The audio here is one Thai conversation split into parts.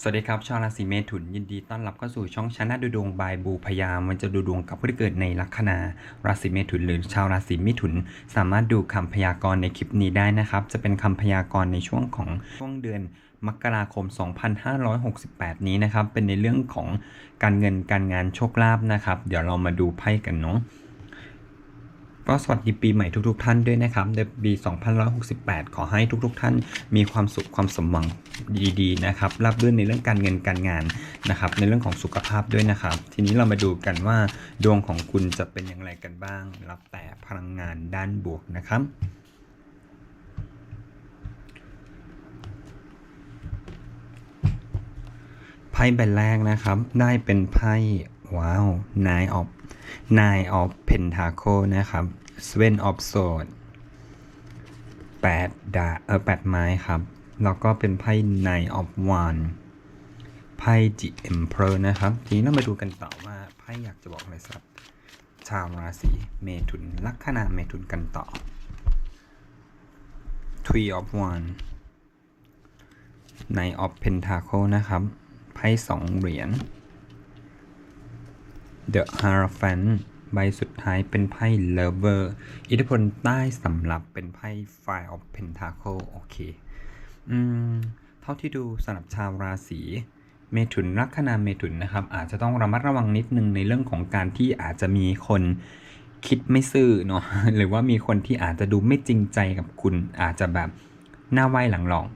สวัสดีครับชาวราศีเมถุนยินดีต้อนรับเข้าสู่ช่องชนะดูดวงบายบูพยามมันจะดูดวงกับผู้ที่เกิดในลัคนาราศีเมถุนหรือชาวราศีมิถุน สามารถดูคำพยากรณ์ในคลิปนี้ได้นะครับ จะเป็นคำพยากรณ์ในช่วงของช่วงเดือนมกราคม 2568 นี้นะครับ เป็นในเรื่องของการเงินการงานโชคลาภนะครับ เดี๋ยวเรามาดูไพ่กันเนาะ ก็สวัสดีปีใหม่ทุกๆทท่านด้วยนะครับ ในปี 2568 ขอให้ทุกๆทท่านมีความสุขความสมหวังดีๆนะครับรับรื่นในเรื่องการเงินการงานนะครับ ในเรื่องของสุขภาพด้วยนะครับ ทีนี้เรามาดูกันว่า ดวงของคุณจะเป็นอย่างไรกันบ้าง รับแต่พลังงานด้านบวกนะครับไพ่ใบแรกนะครับ ได้เป็นไพ่ ว้าว nine of nine of pentacle นะครับ seven of sword แปดดาเออแปดไม้ครับ แล้วก็เป็นไพ่ nine of wand ไพ่ the emperor นะครับ ทีนี้เรามาดูกันต่อว่าไพ่อยากจะบอกอะไรสำหรับชาวราศีเมถุน ลัคนาเมถุนกันต่อ three of wand nine of pentacle นะครับ ไพ่สองเหรียญ The Hierophant ใบสุดท้ายเป็นไพ่ Lover อิทธิพลใต้สำหรับเป็นไพ่ Five of Pentacle โอเค อืม เท่าที่ดูสำหรับชาวราศีเมถุนลัคนาเมถุนนะครับ อาจจะต้องระมัดระวังนิดนึงในเรื่องของการที่อาจจะมีคนคิดไม่ซื่อเนาะหรือว่ามีคนที่อาจจะดูไม่จริงใจกับคุณ อาจจะแบบหน้าไหวหลังหลอก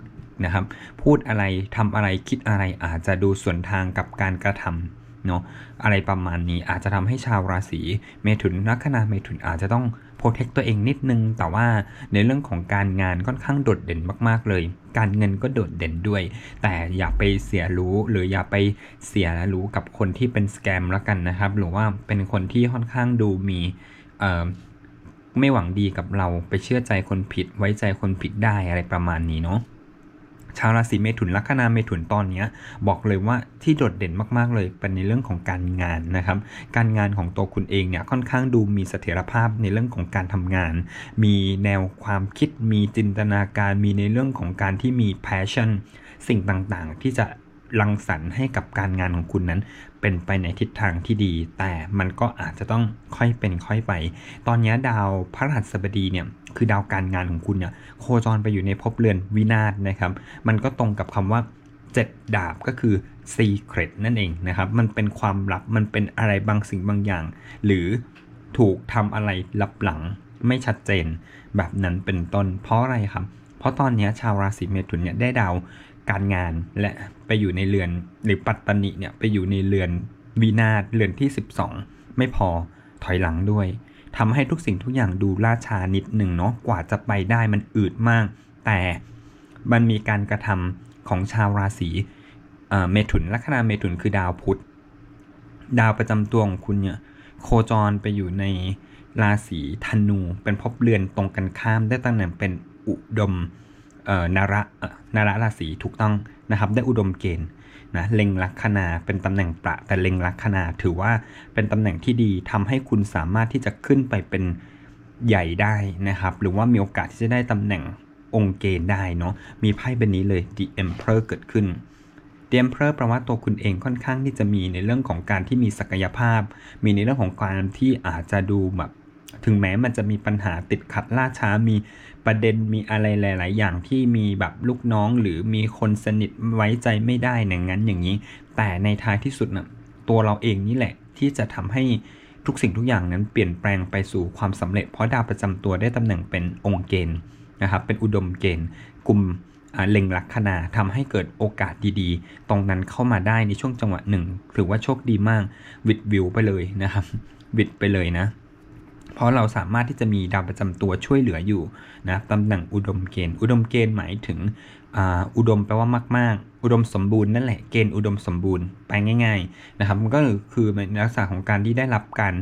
นะครับ พูดอะไรทำอะไรคิดอะไรอาจจะดูส่วนทางกับการกระทำ เนาะอะไรประมาณนี้อาจจะทำให้ชาวราศีเมถุนลัคนาเมถุนอาจจะต้องโปรเทคตัวเองนิดนึง แต่ว่าในเรื่องของการงานค่อนข้างโดดเด่นมากๆเลย การเงินก็โดดเด่นด้วย แต่อย่าไปเสียรู้หรืออย่าไปเสียรู้กับคนที่เป็นสแกมแล้วกันนะครับ หรือว่าเป็นคนที่ค่อนข้างดูมีเอ่อไม่หวังดีกับเราไปเชื่อใจคนผิดไว้ใจคนผิดได้อะไรประมาณนี้เนาะ ชาวราศีเมถุนลัคนาเมถุนตอนนี้บอกเลยว่าที่โดดเด่นมากๆเลยเป็นในเรื่องของการงานนะครับ การงานของตัวคุณเองเนี่ยค่อนข้างดูมีเสถียรภาพในเรื่องของการทำงาน มีแนวความคิดมีจินตนาการมีในเรื่องของการที่มีแพชชั่นสิ่งต่างๆ ที่จะรังสรรค์ให้กับการงานของคุณนั้น เป็นไปในทิศทางที่ดี แต่มันก็อาจจะต้องค่อยเป็นค่อยไป ตอนนี้ดาวพระหัสบดีเนี่ยคือดาวการงานของคุณเนี่ยโคจรไปอยู่ในภพเรือนวินาศนะครับ มันก็ตรงกับคำว่า7ดาบก็คือ secret นั่นเองนะครับ มันเป็นความลับ มันเป็นอะไรบางสิ่งบางอย่าง หรือถูกทำอะไรลับหลังไม่ชัดเจน แบบนั้นเป็นต้น เพราะอะไรครับ เพราะตอนนี้ชาวราศีเมถุนเนี่ยได้ดาว การงานและไปอยู่ในเรือนหรือปัตตนิเนี่ยไปอยู่ในเรือนวินาศเรือนที่ 12 ไม่พอถอยหลังด้วยทำให้ทุกสิ่งทุกอย่างดูล่าช้านิดหนึ่งเนาะกว่าจะไปได้มันอืดมาก แต่มันมีการกระทำของชาวราศีเมถุนลัคนาเมถุนคือดาวพุธ ดาวประจำตัวของคุณเนี่ยโคจรไปอยู่ในราศีธนู เป็นภพเรือนตรงกันข้ามได้ตำแหน่งเป็นอุดม นาระเอ่อนาระราศีถูกต้องนะครับ ได้อุดมเกณฑ์นะเล็งลัคนาเป็นตำแหน่งประแต่เล็งลัคนาถือว่าเป็นตำแหน่งที่ดีทำให้คุณสามารถที่จะขึ้นไปเป็นใหญ่ได้นะครับ หรือว่ามีโอกาสที่จะได้ตำแหน่งองค์เกณฑ์ได้เนาะมีไพ่ใบนี้เลย The Emperor เกิดขึ้น The Emperor แปลว่าตัวคุณเองค่อนข้างที่จะมีในเรื่องของการที่มีศักยภาพ มีในเรื่องของการที่อาจจะดูแบบถึงแม้มันจะมีปัญหาติดขัดล่าช้ามี ประเด็นมีอะไรหลาย ๆ อย่างที่มีแบบลูกน้องหรือมีคนสนิทไว้ใจไม่ได้อย่างนั้นอย่างนี้ แต่ในท้ายที่สุดนะ่ะตัวเราเองนี่แหละที่จะทำให้ทุกสิ่งทุกอย่างนั้นเปลี่ยนแปลงไปสู่ความสำเร็จ เพราะดาวประจำตัวได้ตำแหน่งเป็นองค์เกณฑ์นะครับเป็นอุดมเกณฑ์ กลุ่มเล็งลักคนาทำให้เกิดโอกาสดีๆ ตรงนั้นเข้ามาได้ในช่วงจังหวะหนึ่งถือว่าโชคดีมากวิดวิวไปเลยนะครับวิดไปเลยนะ เพราะเราสามารถที่จะมีดาวประจำตัวช่วยเหลืออยู่นะตำแหน่งอุดมเกณฑ์ อุดมเกณฑ์หมายถึงอุดมแปลว่ามาก ๆ อุดมสมบูรณ์นั่นแหละเกณฑ์อุดมสมบูรณ์ไปง่าย ๆนะครับมันก็คือในลักษณะของการที่ได้รับการ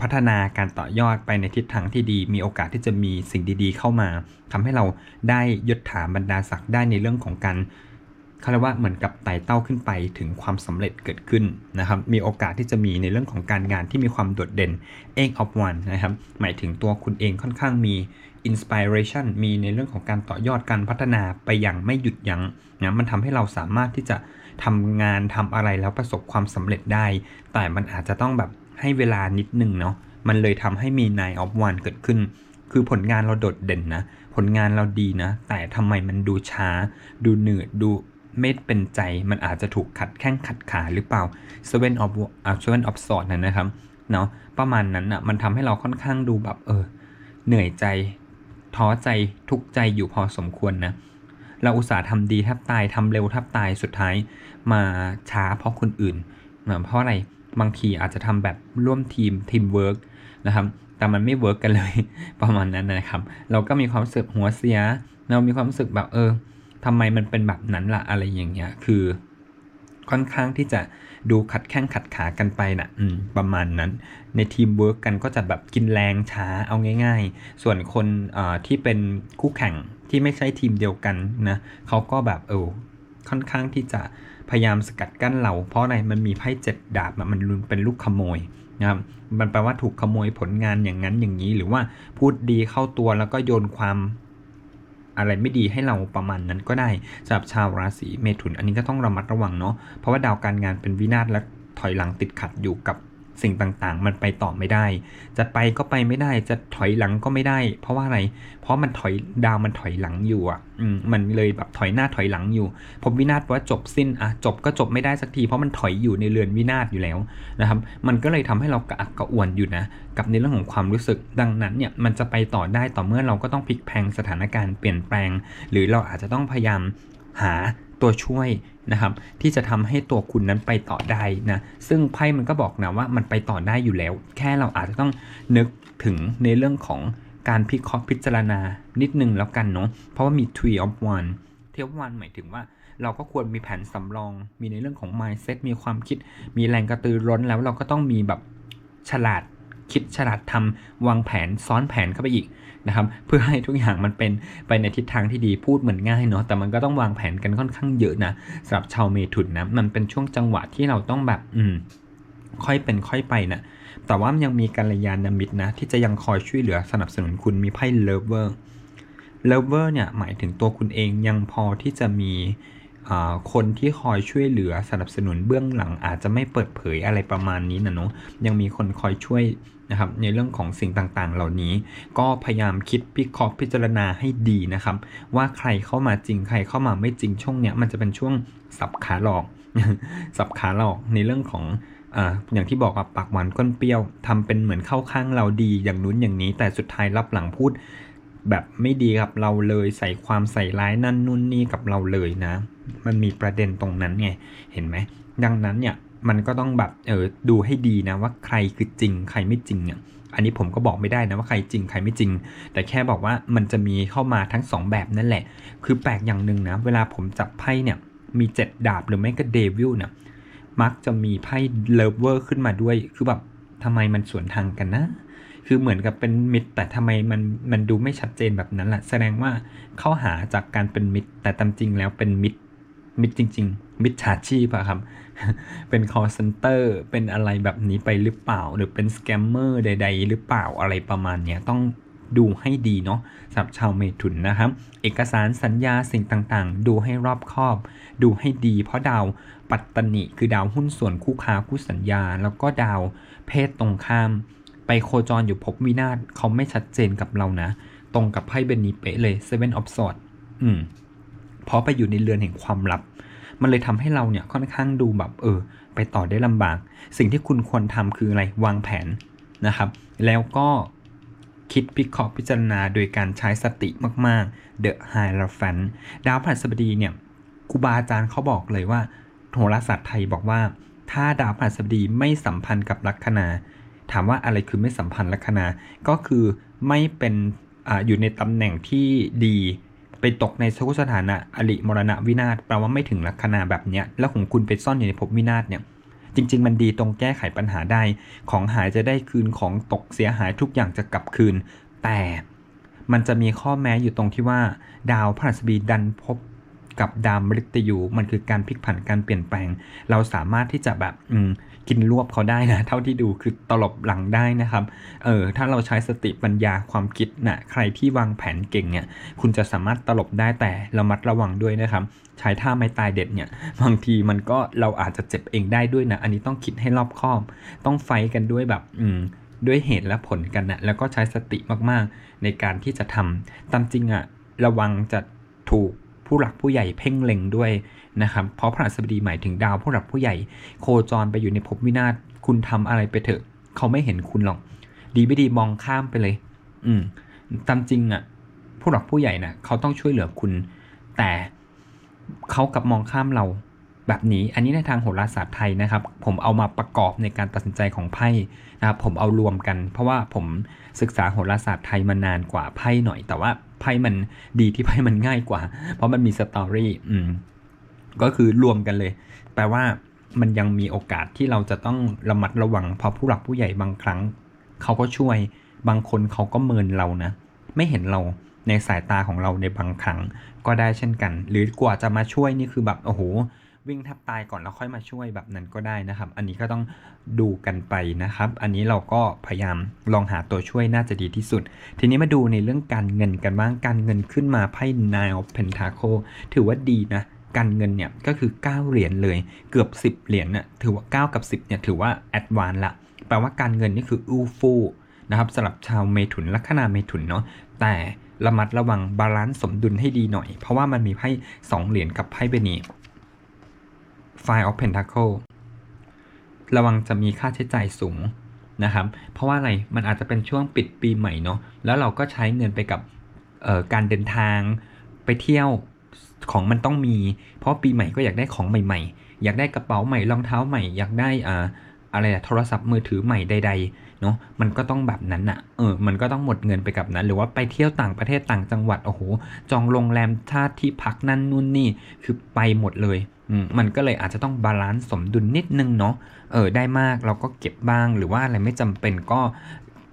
พัฒนาการต่อยอดไปในทิศทางที่ดี มีโอกาสที่จะมีสิ่งดีๆ เข้ามาทำให้เราได้ยศถาบรรดาศักดิ์ได้ในเรื่องของการ เขาเรียกว่าเหมือนกับไต่เต้าขึ้นไปถึงความสำเร็จเกิดขึ้นนะครับ มีโอกาสที่จะมีในเรื่องของการงานที่มีความโดดเด่น eight of one นะครับ หมายถึงตัวคุณเองค่อนข้างมี inspiration มีในเรื่องของการต่อยอดการพัฒนาไปอย่างไม่หยุดยัง้งนะมันทำให้เราสามารถที่จะทำงานทำอะไรแล้วประสบความสำเร็จได้ แต่มันอาจจะต้องแบบให้เวลานิดนึงเนาะมันเลยทำให้มี nine of one เกิดขึ้น คือผลงานเราโดดเด่นนะ ผลงานเราดีนะ แต่ทำไมมันดูช้า ดูเหนื่อยดู ไม่เป็นใจมันอาจจะถูกขัดแข้งขัดขาหรือเปล่า seven of อ่า seven of swords นั่นนะครับเนาะประมาณนั้นอะ่ะมันทำให้เราค่อนข้างดูแบบเออเหนื่อยใจท้อใจทุกใจอยู่พอสมควรนะเราอุตส่าห์ทำดีแทบตายทำเร็วแทบตายสุดท้ายมาช้าเพราะคนอื่นนะเพราะอะไรบางทีอาจจะทำแบบร่วมทีมทีมเวิร์กนะครับแต่มันไม่เวิร์กกันเลยประมาณนั้นนะครับ เราก็มีความรู้สึกหัวเสีย เรามีความรู้สึกแบบเออ ทำไมมันเป็นแบบนั้นล่ะอะไรอย่างเงี้ย คือค่อนข้างที่จะดูขัดแข้งขัดขากันไปนะอืมประมาณนั้น ในทีมเวิร์กกันก็จะแบบกินแรงช้าเอาง่าย ๆ ส่วนคนที่เป็นคู่แข่งที่ไม่ใช่ทีมเดียวกันนะเขาก็แบบเออค่อนข้างที่จะพยายามสกัดกั้นเรา เพราะอะไรมันมีไพ่เจ็ดดาบมันเป็นลูกขโมยนะครับมันแปลว่าถูกขโมยผลงานอย่างนั้นอย่างนี้ หรือว่าพูดดีเข้าตัวแล้วก็โยนความ อะไรไม่ดีให้เราประมาณนั้นก็ได้สำหรับชาวราศีเมถุน อันนี้ก็ต้องระมัดระวังเนาะเพราะว่าดาวการงานเป็นวินาศและถอยหลังติดขัดอยู่กับ สิ่งต่างๆ มันไปต่อไม่ได้ จะไปก็ไปไม่ได้ จะถอยหลังก็ไม่ได้ เพราะว่าอะไร เพราะมันถอยดาวมันถอยหลังอยู่อะอืมมันเลยแบบถอยหน้าถอยหลังอยู่ ผมวินาศว่าจบสิ้นอะจบก็จบไม่ได้สักที เพราะมันถอยอยู่ในเรือนวินาศอยู่แล้วนะครับ มันก็เลยทำให้เรากระอักกระอ่วนอยู่นะ กับในเรื่องของความรู้สึก ดังนั้นเนี่ยมันจะไปต่อได้ต่อเมื่อเราก็ต้องพลิกแพลงสถานการณ์เปลี่ยนแปลง หรือเราอาจจะต้องพยายามหาตัวช่วย นะครับที่จะทำให้ตัวคุณนั้นไปต่อได้นะซึ่งไพ่มันก็บอกนะว่ามันไปต่อได้อยู่แล้ว แค่เราอาจจะต้องนึกถึงในเรื่องของการพิเคราะห์พิจารณานิดนึงแล้วกันเนาะเพราะว่ามี tree of one three of one หมายถึงว่าเราก็ควรมีแผนสำรอง มีในเรื่องของ mindset มีความคิด มีแรงกระตือร้นแล้วเราก็ต้องมีแบบฉลาด คิดฉลาดทำวางแผนซ้อนแผนเข้าไปอีกนะครับเพื่อให้ทุกอย่างมันเป็นไปในทิศทางที่ดีพูดเหมือนง่ายเนาะแต่มันก็ต้องวางแผนกันค่อนข้างเยอะนะสำหรับชาวเมถุนนะมันเป็นช่วงจังหวะที่เราต้องแบบอืมค่อยเป็นค่อยไปนะแต่ว่ามันยังมีกัลยาณมิตรนะที่จะยังคอยช่วยเหลือสนับสนุนคุณมีไพ่เลเวอร์เลเวอร์เนี่ยหมายถึงตัวคุณเองยังพอที่จะมี คนที่คอยช่วยเหลือสนับสนุนเบื้องหลังอาจจะไม่เปิดเผยอะไรประมาณนี้นะเนาะยังมีคนคอยช่วยนะครับในเรื่องของสิ่งต่างๆ เหล่านี้ ก็พยายามคิดพิเคราะห์พิจารณาให้ดีนะครับ ว่าใครเข้ามาจริงใครเข้ามาไม่จริงช่วงเนี้ยมันจะเป็นช่วงสับขาหลอก สับขาหลอกในเรื่องของออย่างที่บอกว่าปากหวานก้นเปรี้ยวทำเป็นเหมือนเข้าข้างเราดีอย่างนู้นอย่างนี้ แต่สุดท้ายรับหลังพูด แบบไม่ดีกับเราเลยใส่ความใส่ร้ายนั่นนู่นนี่กับเราเลยนะ มันมีประเด็นตรงนั้นไงเห็นไหมดังนั้นเนี่ยมันก็ต้องแบบเออดูให้ดีนะว่าใครคือจริงใครไม่จริงเนี่ยอันนี้ผมก็บอกไม่ได้นะว่าใครจริงใครไม่จริง แต่แค่บอกว่ามันจะมีเข้ามาทั้ง 2 แบบนั่นแหละ คือแปลกอย่างหนึ่งนะ เวลาผมจับไพ่เนี่ยมี 7 ดาบหรือไม่ก็เดวิลเนี่ยมักจะมีไพ่เลเวอร์ขึ้นมาด้วย คือแบบทำไมมันสวนทางกันนะ คือเหมือนกับเป็นมิตร แต่ทำไมมันมันดูไม่ชัดเจนแบบนั้นแหละแสดงว่าเข้าหาจากการเป็นมิตร แต่ตามจริงแล้วเป็นมิตรมิตรจริง ๆ มิตรชาชีพอะครับ เป็น call center เป็นอะไรแบบนี้ไปหรือเปล่า หรือเป็นสแกมเมอร์ใด ๆ หรือเปล่าอะไรประมาณนี้ต้องดูให้ดีเนาะสำหรับชาวเมถุนนะครับ เอกสารสัญญาสิ่งต่างๆ ดูให้รอบคอบ ดูให้ดี เพราะดาวปัตตนิคือดาวหุ้นส่วนคู่ค้าคู่สัญญา แล้วก็ดาวเพศตรงข้าม ไปโคจรอยู่พบวินาศเขาไม่ชัดเจนกับเรานะ ตรงกับไพ่เบนนีเป๊ะเลย Seven of Swords อืมเพราะไปอยู่ในเรือนแห่งความลับ มันเลยทำให้เราเนี่ยค่อนข้างดูแบบเออ ไปต่อได้ลำบาก สิ่งที่คุณควรทำคืออะไรวางแผนนะครับ แล้วก็คิดพิเคราะห์พิจารณาโดยการใช้สติมากๆ The Hierophant ดาวพฤหัสบดีเนี่ยครูบาอาจารย์เขาบอกเลยว่าโหราศาสตร์ไทยบอกว่า ถ้าดาวพฤหัสบดีไม่สัมพันธ์กับลัคนา ถามว่าอะไรคือไม่สัมพันธ์ลัคนา ก็คือไม่เป็นออยู่ในตำแหน่งที่ดีไปตกในทุกสถานะอริมรณะวินาศแปลว่าไม่ถึงลัคนาแบบเนี้ยแล้วของคุณไปซ่อนอยู่ในภพวินาศเนี่ยจริง ๆ มันดีตรงแก้ไขปัญหาได้ ของหายจะได้คืนของตกเสียหายทุกอย่างจะกลับคืน แต่มันจะมีข้อแม้อยู่ตรงที่ว่า ดาวพฤหัสบดีดันพบ กับดาวมฤตยูมันคือการพลิกผันการเปลี่ยนแปลง เราสามารถที่จะแบบอืกินรวบเขาได้นะเท่าที่ดูคือตลบหลังได้นะครับเออถ้าเราใช้สติปัญญาความคิดนะใครที่วางแผนเก่งเนี่ยคุณจะสามารถตลบได้แต่ระมัดระวังด้วยนะครับ ใช้ท่าไม่ตายเด็ดเนี่ยบางทีมันก็เราอาจจะเจ็บเองได้ด้วยนะอันนี้ต้องคิดให้รอบคอบ ต้องไฟกันด้วยแบบอืมด้วยเหตุและผลกันนะแล้วก็ใช้สติมากๆ ในการที่จะทำตามจริงอะระวังจะถูก ผู้หลักผู้ใหญ่เพ่งเล็งด้วยนะครับ เพราะพระหัสบดีหมายถึงดาวผู้หลักผู้ใหญ่โคจรไปอยู่ในภพวินาศคุณทำอะไรไปเถอะ เขาไม่เห็นคุณหรอก ดีไม่ดีมองข้ามไปเลย อืมตามจริงอะผู้หลักผู้ใหญ่น่ะเขาต้องช่วยเหลือคุณ แต่เขากลับมองข้ามเรา แบบนี้ อันนี้ในทางโหราศาสตร์ไทยนะครับ ผมเอามาประกอบในการตัดสินใจของไพ่นะครับผมเอารวมกัน เพราะว่าผมศึกษาโหราศาสตร์ไทยมานานกว่าไพ่หน่อย แต่ว่าไพ่มันดีที่ไพ่มันง่ายกว่า เพราะมันมีสตอรี่อืมก็คือรวมกันเลย แปลว่ามันยังมีโอกาสที่เราจะต้องระมัดระวังเพราะผู้หลักผู้ใหญ่บางครั้งเขาก็ช่วย บางคนเขาก็เมินเรานะ ไม่เห็นเราในสายตาของเราในบางครั้งก็ได้เช่นกัน หรือกว่าจะมาช่วยนี่คือแบบโอ้โห วิ่งแทบตายก่อนแล้วค่อยมาช่วยแบบนั้นก็ได้นะครับ อันนี้ก็ต้องดูกันไปนะครับ อันนี้เราก็พยายามลองหาตัวช่วยน่าจะดีที่สุด ทีนี้มาดูในเรื่องการเงินกันบ้างการเงินขึ้นมาไพ่ Nine of Pentacle ถือว่าดีนะการเงินเนี่ยก็คือ 9 เหรียญเลย เกือบ 10 เหรียญน่ะถือว่า 9 กับ 10เนี่ยถือว่าแอดวานละแปลว่าการเงินนี่คืออู้ฟู่นะครับสำหรับชาวเมถุนลัคนาเมถุนเนาะแต่ระมัดระวังบาลานซ์สมดุลให้ดีหน่อย เพราะว่ามันมีไพ่2เหรียญกับไพ่เบนี Five of Pentacle ระวังจะมีค่าใช้จ่ายสูงนะครับ เพราะว่าอะไร มันอาจจะเป็นช่วงปิดปีใหม่เนาะ แล้วเราก็ใช้เงินไปกับการเดินทางไปเที่ยวของมันต้องมี เพราะปีใหม่ก็อยากได้ของใหม่ ๆ อยากได้กระเป๋าใหม่รองเท้าใหม่ อยากได้อ่าอะไรอะโทรศัพท์มือถือใหม่ใดๆเนาะมันก็ต้องแบบนั้นอะเออมันก็ต้องหมดเงินไปกับนั้น หรือว่าไปเที่ยวต่างประเทศต่างจังหวัดโอ้โหจองโรงแรมท่าที่พักนั่นนู่นนี่คือไปหมดเลย มันก็เลยอาจจะต้องบาลานซ์สมดุลนิดนึงเนาะเออได้มากเราก็เก็บบ้างหรือว่าอะไรไม่จำเป็นก็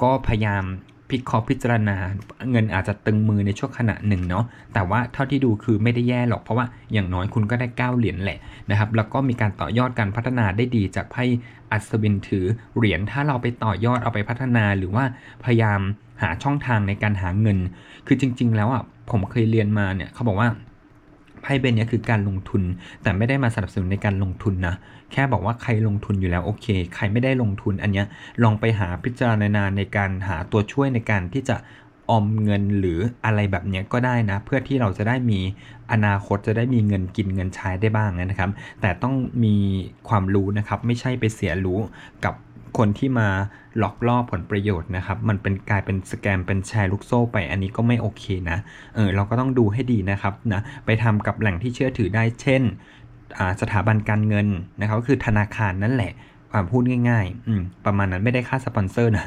ก็พยายามพิเคราะห์พิจารณาเงินอาจจะตึงมือในช่วงขณะหนึ่งเนาะแต่ว่าเท่าที่ดูคือไม่ได้แย่หรอกเพราะว่าอย่างน้อยคุณก็ได้ 9 เหรียญแหละนะครับแล้วก็มีการต่อยอดการพัฒนาได้ดีจากไพ่อัศวินถือเหรียญถ้าเราไปต่อยอดเอาไปพัฒนาหรือว่าพยายามหาช่องทางในการหาเงิน คือจริง ๆ แล้วอะผมเคยเรียนมาเนี่ยเขาบอกว่า ไพ่เบนเนี่ยคือการลงทุน แต่ไม่ได้มาสนับสนุนในการลงทุนนะแค่บอกว่าใครลงทุนอยู่แล้วโอเค ใครไม่ได้ลงทุนอันเนี้ยลองไปหาพิจารณาในการหาตัวช่วยในการที่จะออมเงินหรืออะไรแบบเนี้ยก็ได้นะ เพื่อที่เราจะได้มีอนาคตจะได้มีเงินกินเงินใช้ได้บ้างนะครับ แต่ต้องมีความรู้นะครับ ไม่ใช่ไปเสียรู้กับ คนที่มาหลอกล่อผลประโยชน์นะครับ มันเป็นกลายเป็นสแกมเป็นแชร์ลูกโซ่ไป อันนี้ก็ไม่โอเคนะ เออเราก็ต้องดูให้ดีนะครับนะ ไปทำกับแหล่งที่เชื่อถือได้ เช่น สถาบันการเงินนะครับก็คือธนาคารนั่นแหละพูดง่ายๆอืมประมาณนั้นไม่ได้ค่าสปอนเซอร์นะ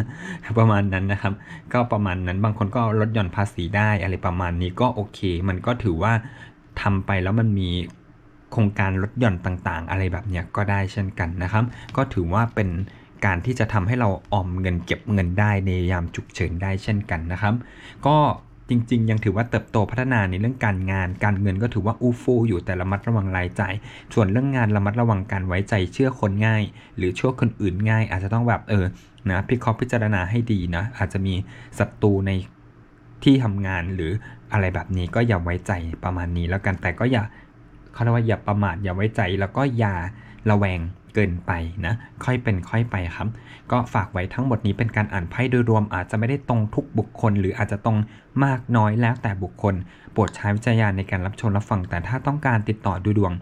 ประมาณนั้นนะครับ ก็ประมาณนั้น บางคนก็ลดหย่อนภาษีได้อะไรประมาณนี้ก็โอเค มันก็ถือว่าทำไปแล้วมันมีโครงการลดหย่อนต่างๆ อะไรแบบเนี้ยก็ได้เช่นกันนะครับ ก็ถือว่าเป็น การที่จะทำให้เราออมเงินเก็บเงินได้ในยามฉุกเฉินได้เช่นกันนะครับ ก็จริง ๆ ยังถือว่าเติบโตพัฒนาในเรื่องการงาน การเงินก็ถือว่าอู้ฟู่อยู่แต่ระมัดระวังรายจ่าย ส่วนเรื่องงานระมัดระวังการไว้ใจเชื่อคนง่าย หรือเชื่อคนอื่นง่าย อาจจะต้องแบบเออนะพิเคราะห์พิจารณาให้ดีนะอาจจะมีศัตรูในที่ทำงานหรืออะไรแบบนี้ก็อย่าไว้ใจประมาณนี้แล้วกันแต่ก็อย่าเขาเรียกว่าอย่าประมาทอย่าไว้ใจแล้วก็อย่าระแวง เกินไปนะ ค่อยเป็นค่อยไปครับ ก็ฝากไว้ทั้งหมดนี้เป็นการอ่านไพ่โดยรวมอาจจะไม่ได้ตรงทุกบุคคล หรืออาจจะตรงมากน้อยแล้วแต่บุคคล โปรดใช้วิจารณญาณในการรับชมรับฟัง แต่ถ้าต้องการติดต่อดูดวง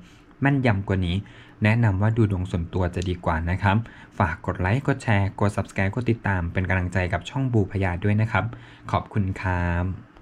แม่นยำกว่านี้ แนะนำว่าดูดวงส่วนตัวจะดีกว่านะครับ ฝากกดไลค์ กดแชร์ กด subscribe กดติดตาม เป็นกำลังใจกับช่องบูพยาด้วยนะครับ ขอบคุณครับ